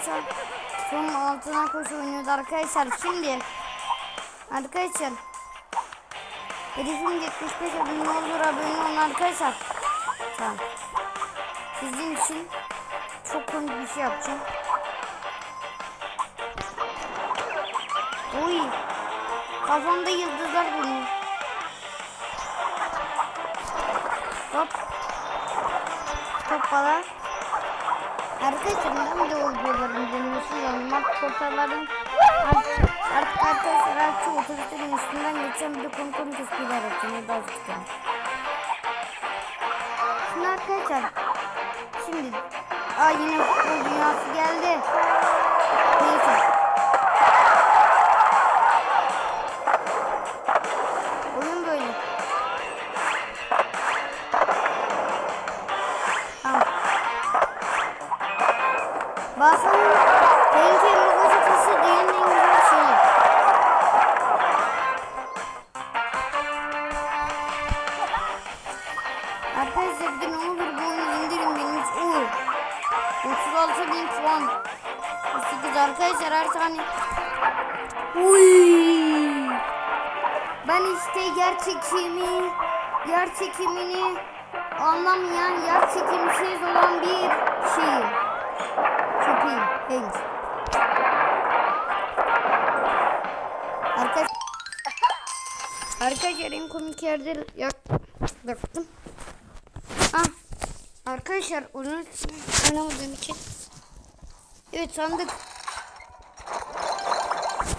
son son altına koş oynuyordu arkadaşlar. Şimdi arkadaşlar Hedefim 75 abone olur abone olun arkadaşlar. Tamam. Sizin için çok komik bir şey yapacağım. Oy. Kafamda yıldızlar dönüyor. Hop. Toppala. Arkadaşlar de o videoların dönüyorsunuz? Normal portalların artık, artık arkadaşlar artık otobüslerin üstünden geçen bir konu konu da azıcık yani. Şimdi arkadaşlar şimdi Aa yine futbol dünyası Arkadaşlar bir ne olur bu oyunu indirin benim hiç olur. 36 bin puan. 38 arkadaşlar her saniye. Uy. Ben işte yer çekimi, yer çekimini anlamayan, yer çekimsiz olan bir şeyim. Köpeğim, henüz. Arkadaş Arkadaşlar en komik yerde yak yaktım. Arkadaşlar onu oynamadığım için. Evet sandık.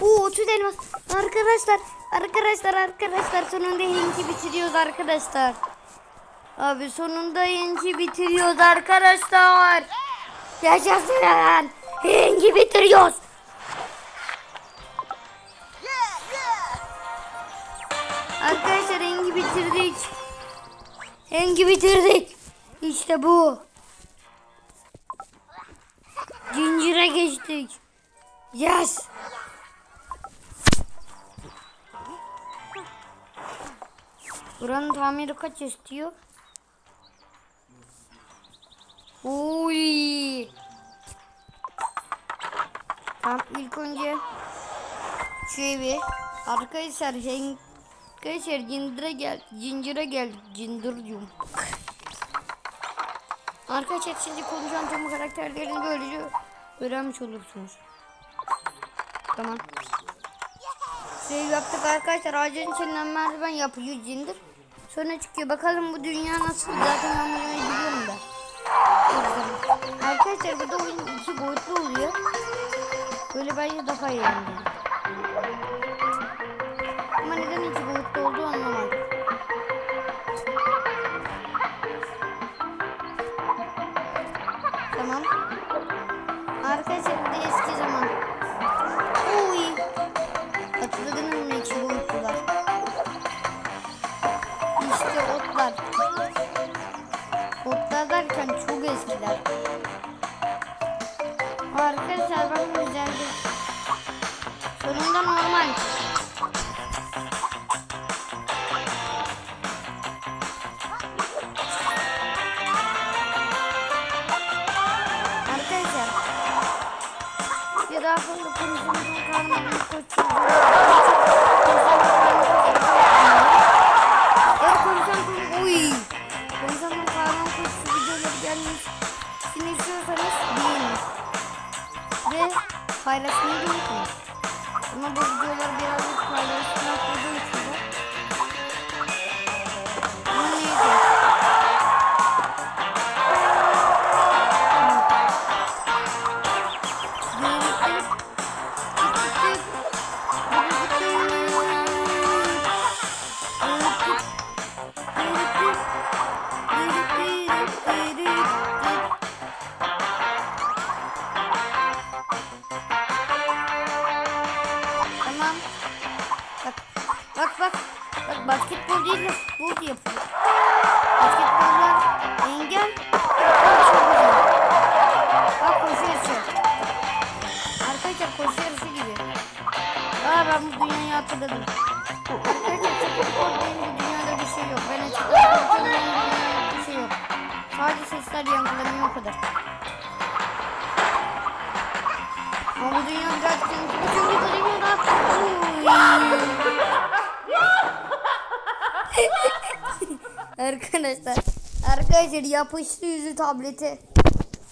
Oo 30 elmas. Arkadaşlar, arkadaşlar, arkadaşlar sonunda Henk'i bitiriyoruz arkadaşlar. Abi sonunda Henk'i bitiriyoruz arkadaşlar. Yaşasın. Henk'i bitiriyoruz. Arkadaşlar Henk'i bitirdik. Henk'i bitirdik. İşte bu. Zincire geçtik. Yes. Buranın tamiri kaç istiyor? Uy. Tamam ilk önce şu evi arkadaşlar şey arkadaşlar cindire gel cincire gel cindir diyorum. Arkadaşlar şimdi konuşan tüm karakterlerini böylece öğrenmiş olursunuz. Tamam. Şey yaptık arkadaşlar ağacın içinden merdiven yapıyor cindir. Sonra çıkıyor bakalım bu dünya nasıl zaten ben bunu biliyorum da. Arkadaşlar burada oyun iki boyutlu oluyor. Böyle bence daha iyi. Ama neden iki Sonunda normal. Arkadaşlar ya daha fazla konuşmamızın kalmadığını koçuyoruz. Evet konuşan konu uy. Konuşan kahraman koçu videoları gelmesini istiyorsanız beğenin. Ve paylaşmayı unutmayın. Ama bu videolar birazcık paylaşmak için de. Ama neyse. Ben bu dünyayı hatırladım. Arkadaşlar çok korkmayın bu dünyada bir şey yok. Ben açıkçası benim bir şey yok. Sadece sesler yankılanıyor o kadar. Ama bu dünya birazcık yanlış. Çünkü bu dünyada... Arkadaşlar. Arkadaşlar yapıştı yüzü tablete.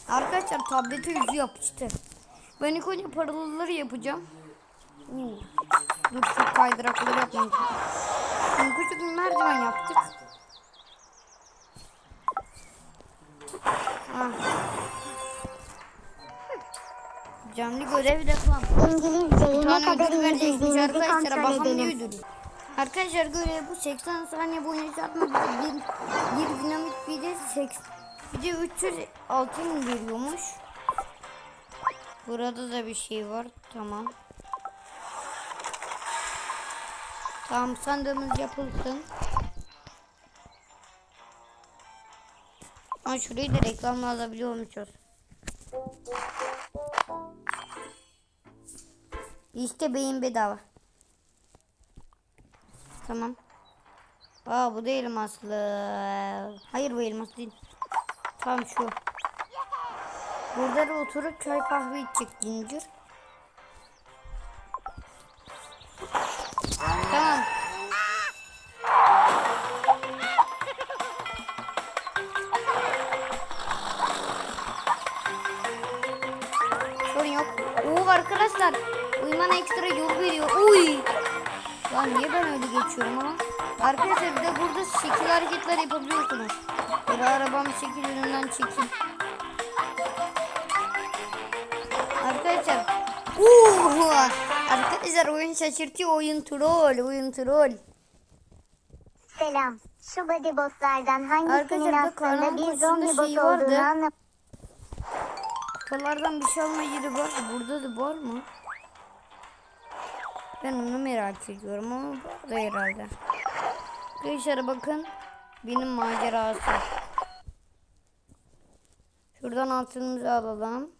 Arkadaşlar tablete yüzü yapıştı. Ben ilk önce paralıları yapacağım. Uu. Dur şu kaydırakları yapmayacağım. Şimdi küçük bir merdiven yaptık. Ha. Canlı görev reklam. İngilizceyi ne kadar iyi bildiğinizi arkadaşlar. kontrol edelim. Arkadaşlar görev bu 80 saniye boyunca bir, bir, bir dinamit bir de 80 bir de 300 altın veriyormuş. Burada da bir şey var. Tamam. Tamam sandığımız yapılsın. Ha şurayı da reklamla alabiliyormuşuz. İşte beyin bedava. Tamam. Aa bu da elmaslı. Hayır bu elmas değil. Tamam şu. Burada da oturup çay kahve içecek zincir. Yapabiliyorsunuz. Böyle arabam şekil önünden çekeyim. Arkadaşlar. Oo! Arkadaşlar oyun şaşırtıyor. Oyun troll. Oyun troll. Selam. Şu body bosslardan hangisinin aslında bir zombi şey boss vardı. olduğunu anlam. Kafalardan bir şey alma yeri var. Burada da var mı? Ben onu merak ediyorum ama var da herhalde. Arkadaşlar bakın. Benim macerası. Şuradan altınımızı alalım.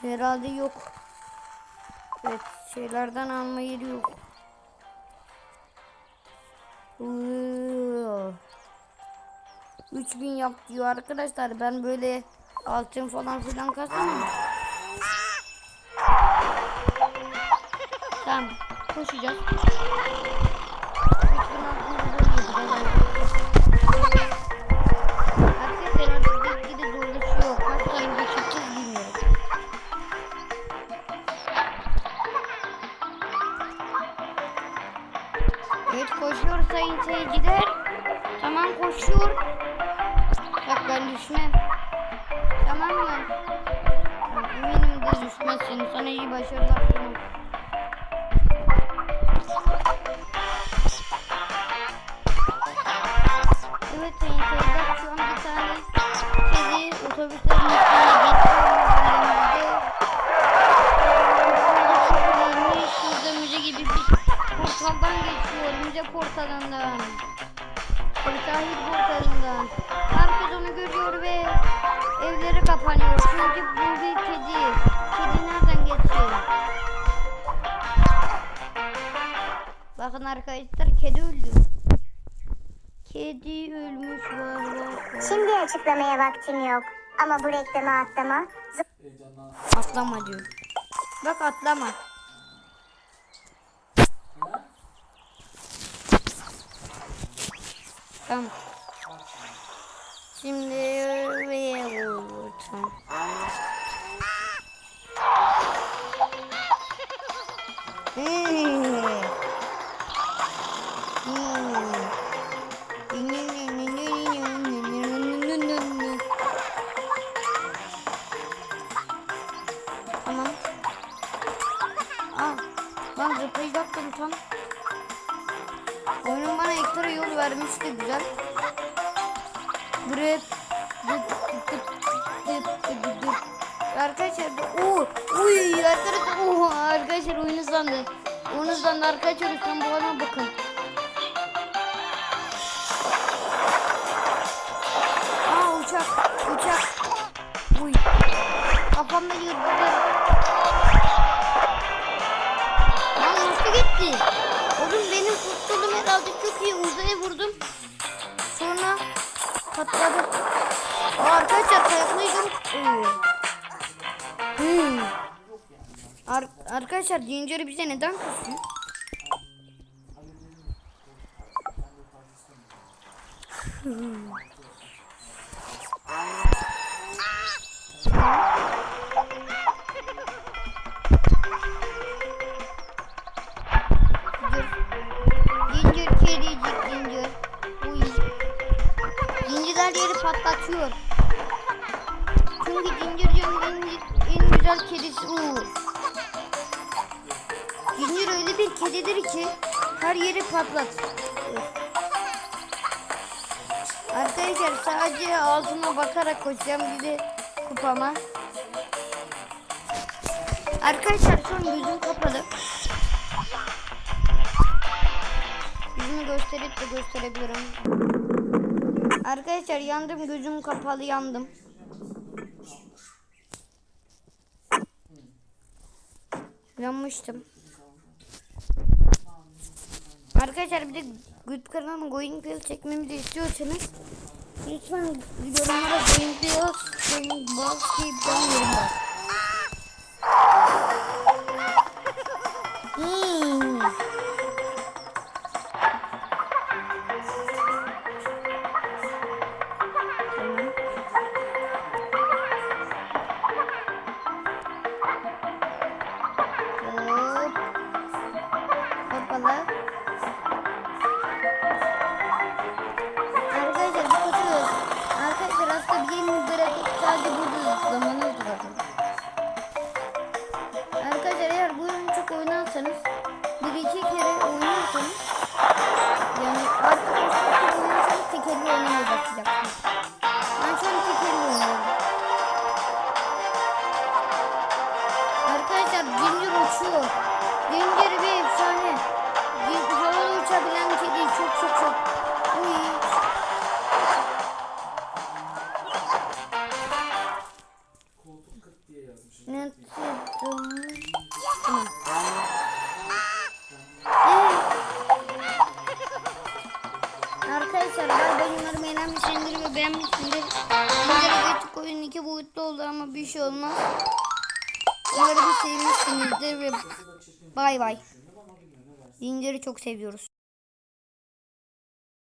Herhalde yok. Evet şeylerden alma yeri yok. Iıı. 3000 yap diyor arkadaşlar. Ben böyle altın falan filan kazanmam. Tamam. Koşacağız. Evet koşuyor sayın seyirciler. Tamam koşuyor. Bak ben düşmem. Tamam mı? Tamam, Eminim de düşmezsin. Sana iyi başarılar dilerim. Sayın seyirciler şu an bir portaldan geçiyor. Müze portalından. Sahil portalından. Herkes onu görüyor ve evleri kapanıyor. Çünkü bu bir kedi. Kedi nereden geçiyor? Bakın arkadaşlar kedi öldü. Kedi ölmüş var. Şimdi açıklamaya vaktim yok. Ama bu reklamı atlama. Atlama diyor. Bak atlama. Tamam. Şimdi ve vuracağım. Hmm. Hmm. Tam. Oyunun bana ekstra yol vermişti güzel. Grip. Dıp, dıp, dıp, dıp, dıp, dıp, dıp. Arkadaşlar o uy arkadaşlar oha arkadaşlar oyun hızlandı. Oyun hızlandı arkadaşlar lütfen bu adama bakın. Aa uçak uçak. Uy. Kafamda yıldızlar. Gitti? Oğlum benim futbolum herhalde çok iyi uzaya vurdum. Sonra patladı. Arkadaşlar taraflıydım. Hmm. Ar arkadaşlar Ginger'ı bize neden kızıyor? Ginger Arkadaşlar sadece ağzıma bakarak koşacağım de kupama. Arkadaşlar son gözüm kapalı. Yüzümü gösterip de gösterebilirim. Arkadaşlar yandım gözüm kapalı yandım. Yanmıştım. Arkadaşlar bir de YouTube kanalıma Going Pill çekmemi de istiyorsanız lütfen yorumlara Going Pill Going Boss diye bir tane Ne. Ee, Arkadaşlar ben ben umarım beğenmişsindir ve beğenmişsindir. Ginger'e geçtik oyun iki boyutlu oldu ama bir şey olmaz. Umarım sevmişsinizdir ve bay bay. Ginger'i çok seviyoruz.